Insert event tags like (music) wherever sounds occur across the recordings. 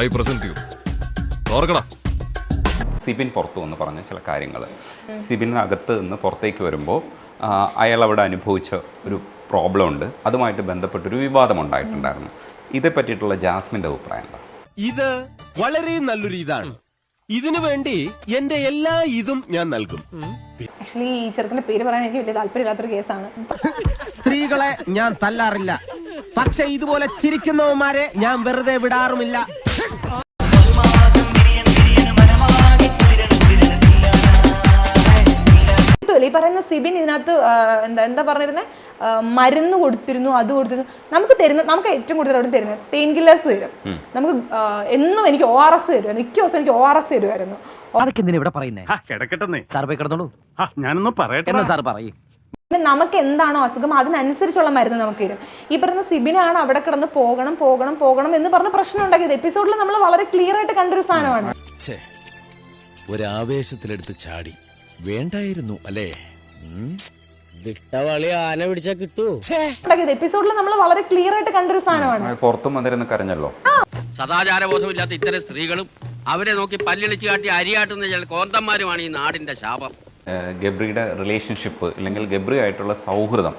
I present you ഓർക്കടാ സിബിൻ പുറത്തു വന്ന് പറഞ്ഞ ചില കാര്യങ്ങൾ. സിബിനകത്ത് നിന്ന് പുറത്തേക്ക് വരുമ്പോൾ അയാൾ അവിടെ അനുഭവിച്ച ഒരു പ്രോബ്ലം ഉണ്ട്. അതുമായിട്ട് ബന്ധപ്പെട്ടൊരു വിവാദം ഉണ്ടായിട്ടുണ്ടായിരുന്നു. ഇതേ പറ്റിയിട്ടുള്ള ജാസ്മിന്റെ അഭിപ്രായം എന്താ? ഇത് വളരെ നല്ലൊരു ഇതാണ്. ഇതിനു വേണ്ടി എന്റെ എല്ലാ ഇതും ഞാൻ നൽകും. ആക്ച്വലി ഈ ചെറുക്കന്റെ പേര് പറയാൻ എനിക്ക് വലിയ താല്പര്യമില്ലാത്തൊരു കേസാണ്. സ്ത്രീകളെ ഞാൻ തല്ലാറില്ല. പക്ഷെ ഇതുപോലെ ചിരിക്കുന്നവന്മാരെ ഞാൻ വെറുതെ വിടാറുമില്ല. ഈ പറയുന്ന സിബിൻ ഇതിനകത്ത് എന്താ എന്താ പറഞ്ഞിരുന്നത് മരുന്ന് കൊടുത്തിരുന്നു അത് കൊടുത്തിരുന്നു. നമുക്ക് തരുന്ന നമുക്ക് ഏറ്റവും കൂടുതൽ അവിടെ തരുന്നത് പെയിൻ കില്ലേഴ്സ് തരും. നമുക്ക് എന്നും എനിക്ക് ഒ ആർ എസ് തരുമായിരുന്നു മിക്ക ദിവസം എനിക്ക് ഒ ആർ എസ് തരുമായിരുന്നു പിന്നെ നമുക്ക് എന്താണോ അസുഖം അതിനനുസരിച്ചുള്ള മരുന്ന് നമുക്ക് തരും. ഈ പറയുന്ന സിബിനാണ് അവിടെ കിടന്ന് പോകണം പോകണം പോകണം എന്ന് പറഞ്ഞ പ്രശ്നം ഉണ്ടാക്കിയത്. എപ്പിസോഡിൽ നമ്മൾ വളരെ ക്ലിയർ ആയിട്ട് കണ്ടൊരു സാധനമാണ്. ഒരാവേശത്തിലെടുത്ത് ചാടി. വേണ്ടായിരുന്നു അല്ലേ? വിട്ടവളി ആന പിടിച്ചാ കിട്ടൂ. എപ്പിസോഡിൽ നമ്മൾ വളരെ ക്ലിയർ ആയിട്ട് കണ്ടൊരു സാധനമാണ്. പുറത്തും വന്നിരുന്ന് കരഞ്ഞല്ലോ. സദാചാരബോധമില്ലാത്ത ഇത്തരം സ്ത്രീകളും അവരെ നോക്കി പല്ലിളിച്ച് കാട്ടി അരിയാട്ടുന്ന ചില കോന്തന്മാരുമാണ് ഈ നാടിന്റെ ശാപം. ഗബ്രിയുടെ റിലേഷൻഷിപ്പ് അല്ലെങ്കിൽ ഗബ്രി ആയിട്ടുള്ള സൗഹൃദം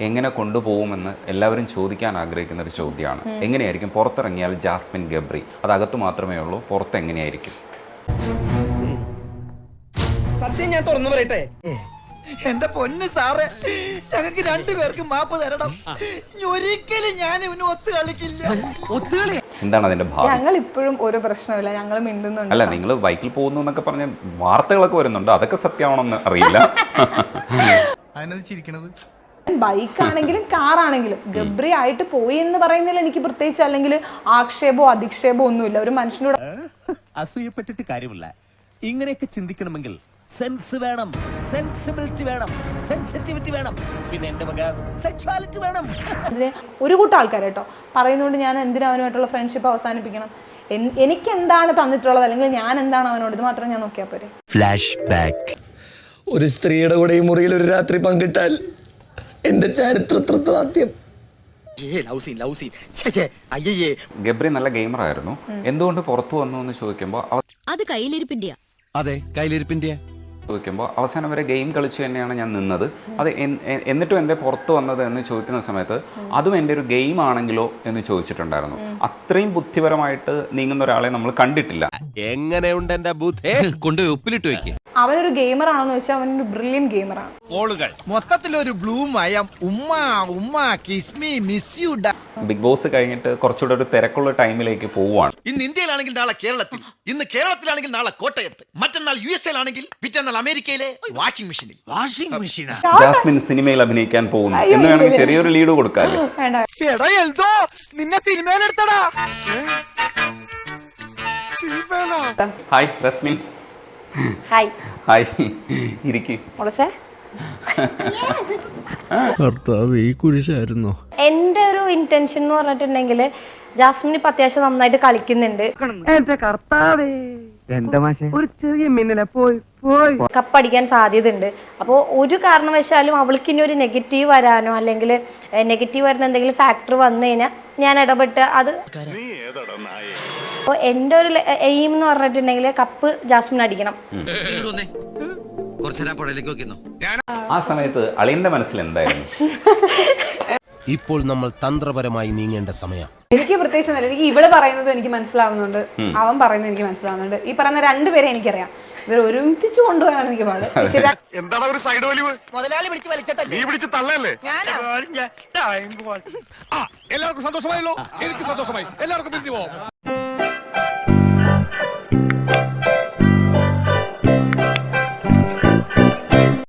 എങ്ങനെ കൊണ്ടുപോകുമെന്ന് എല്ലാവരും ചോദിക്കാൻ ആഗ്രഹിക്കുന്ന ഒരു ചോദ്യമാണ്. എങ്ങനെയായിരിക്കും പുറത്തിറങ്ങിയാൽ ജാസ്മിൻ ഗബ്രി? അത് അകത്ത് മാത്രമേ ഉള്ളൂ പുറത്ത് എങ്ങനെയായിരിക്കും സത്യം ഞാൻ തുറന്നു പറയട്ടെ? എന്റെ പൊന്ന് സാറേ ഞങ്ങൾക്ക് രണ്ടുപേർക്ക് മാപ്പ് തരണം. ഒരിക്കലും ഞാൻ ഇവന് ഒത്തു കളിക്കില്ല. എന്താണ് അതിന്റെ ഭാവം? ഞങ്ങൾ ഇപ്പോഴും ഒരു പ്രശ്നമില്ല ഞങ്ങൾ മിണ്ടുന്നുണ്ട് അല്ല നിങ്ങൾ ബൈക്കിൽ പോകുന്നു എന്നൊക്കെ പറഞ്ഞ വാർത്തകളൊക്കെ വരുന്നുണ്ട്. അതൊക്കെ സത്യമാണെന്ന് അറിയില്ല. അതിനത് ചിരിക്കണത്? ബൈക്ക് ആണെങ്കിലും കാർ ആണെങ്കിലും ഗബ്രി ആയിട്ട് പോയി എന്ന് പറയുന്നതിൽ എനിക്ക് പ്രത്യേകിച്ച് അല്ലെങ്കിൽ ആക്ഷേപോ അധിക്ഷേപോ ഒന്നുമില്ല. ഒരു മനുഷ്യനോട് അസൂയപ്പെട്ടിട്ട് കാര്യമില്ല. ഇങ്ങനെയൊക്കെ ചിന്തിക്കണമെങ്കിൽ സെൻസ് വേണം. സെൻസിബിലിറ്റി വേണം. സെൻസിറ്റിവിറ്റി വേണം. പിന്നെ എന്റെ മക സെക്ഷുവാലിറ്റി വേണം. ഒരു കൂട്ടം ആൾക്കാർ കേട്ടോ. പറയുന്നതുകൊണ്ട് ഞാൻ എന്തിനാ അവനുമായിട്ടുള്ള ഫ്രണ്ട്ഷിപ്പ് അവസാനിപ്പിക്കണം? എനിക്ക് എന്താണ് തന്നിട്ടുള്ളത്? അല്ലെങ്കിൽ ഞാൻ എന്താണ് അവനോട്? ഇത് മാത്രം ഞാൻ നോക്കിയാൽ പോരെ. ഫ്ലാഷ് ബാക്ക് ഒരു സ്ത്രീയുടെ കൂടെ ഈ മുറിയിൽ ഒരു രാത്രി പങ്കിട്ടാൽ എന്റെ ചരിത്രത്തിൽ ആദ്യം. ഗബ്രി നല്ല ഗെയിമറായിരുന്നു. എന്തുകൊണ്ട് പുറത്തു വന്നു എന്ന് ചോദിക്കുമ്പോൾ അത് കയ്യിലിരിപ്പിന്റെയാ. അതെ കയ്യിലിരിപ്പിന്റെ ചോദിക്കുമ്പോൾ അവസാനം വരെ ഗെയിം കളിച്ച് തന്നെയാണ് ഞാൻ നിന്നത്. അത് എന്നിട്ടും എന്റെ പുറത്ത് വന്നത് എന്ന് ചോദിക്കുന്ന സമയത്ത് അതും എന്റെ ഒരു ഗെയിം ആണെങ്കിലോ എന്ന് ചോദിച്ചിട്ടുണ്ടായിരുന്നു. അത്രയും ബുദ്ധിപരമായിട്ട് നീങ്ങുന്ന ഒരാളെ നമ്മൾ കണ്ടിട്ടില്ല. എങ്ങനെയുണ്ട് എന്റെ ബുദ്ധി? കൊണ്ടുപോയി ഉപ്പിലിട്ട് വെക്കുക അവനൊരു ഗെയിമർ ആണോന്ന് ചോദിച്ചാൽ അവനൊരു ബ്രില്യൻ ഗെയിമറാണ് മൊത്തത്തിലൊരു ബ്ലൂ മയം ഉമ്മ ഉമ്മ kiss me miss you big boss കഴിഞ്ഞിട്ട് കുറച്ചുകൂടെ ഒരു തിരക്കുള്ള ടൈമിലേക്ക് പോവുകയാണ് ഇന്ന് ഇന്ത്യയിലാണെങ്കിൽ നാളെ കേരളത്തിൽ ഇന്ന് കേരളത്തിലാണെങ്കിൽ നാളെ കോട്ടയത്ത് മറ്റന്നാൾ യു എസ് ആണെങ്കിൽ പിറ്റന്നാൾ അമേരിക്കയിലെ വാഷിംഗ് മെഷീനിൽ വാഷിംഗ് മെഷീൻ ജാസ്മിൻ സിനിമയിൽ അഭിനയിക്കാൻ പോകുന്നു. എന്ന് വേണമെങ്കിൽ ചെറിയൊരു ലീഡ് കൊടുക്കാല്ലേ (laughs) വേണ്ട. നിന്നെ സിനിമയിലെടുത്തടാ. Hi Rasmin hi. ഹായ്. ഇരിക്കും. ഭർത്താവ് ഈ കുരിശായിരുന്നോ? എന്റെ ഒരു ഇന്റൻഷൻ എന്ന് പറഞ്ഞിട്ടുണ്ടെങ്കിൽ ജാസ്മിൻ ഇപ്പൊ അത്യാവശ്യം നന്നായിട്ട് കളിക്കുന്നുണ്ട്. കപ്പടിക്കാൻ സാധ്യതയുണ്ട്. അപ്പോൾ ഒരു കാരണവശാലും അവൾക്ക് ഇനി ഒരു നെഗറ്റീവ് വരാനോ അല്ലെങ്കിൽ നെഗറ്റീവ് വരുന്ന എന്തെങ്കിലും ഫാക്ടർ വന്നു കഴിഞ്ഞാൽ ഞാൻ ഇടപെട്ട് അത് അപ്പോൾ എന്റെ ഒരു എയിം എന്ന് പറഞ്ഞിട്ടുണ്ടെങ്കിൽ കപ്പ് ജാസ്മിൻ അടിക്കണം. ആ സമയത്ത് അളിയന്റെ മനസ്സിൽ എന്തായിരുന്നു? (laughs) ഇപ്പോൾ നമ്മൾ തന്ത്രപരമായി നീങ്ങേണ്ട സമയം. എനിക്ക് പ്രത്യേകിച്ച് ഒന്നുമില്ല. എനിക്ക് ഇവൾ പറയുന്നത് എനിക്ക് മനസ്സിലാവുന്നുണ്ട്. അവൻ പറയുന്നത് എനിക്ക് മനസ്സിലാവുന്നുണ്ട്. ഈ പറയുന്ന രണ്ടുപേരെ എനിക്കറിയാം. ഇവർ ഒരുമിപ്പിച്ച് കൊണ്ടുപോകാനാണ് എനിക്ക് പാട്. എന്താണ് ഒരു സൈഡ് വലിവ്? മുതലാളി പിടിച്ച് വലിച്ചിട്ടല്ലേ? നീ പിടിച്ച് തള്ളല്ലേ എല്ലാവർക്കും സന്തോഷമായല്ലോ. എനിക്ക് സന്തോഷമായി. എല്ലാവർക്കും പിരിഞ്ഞു പോവാം.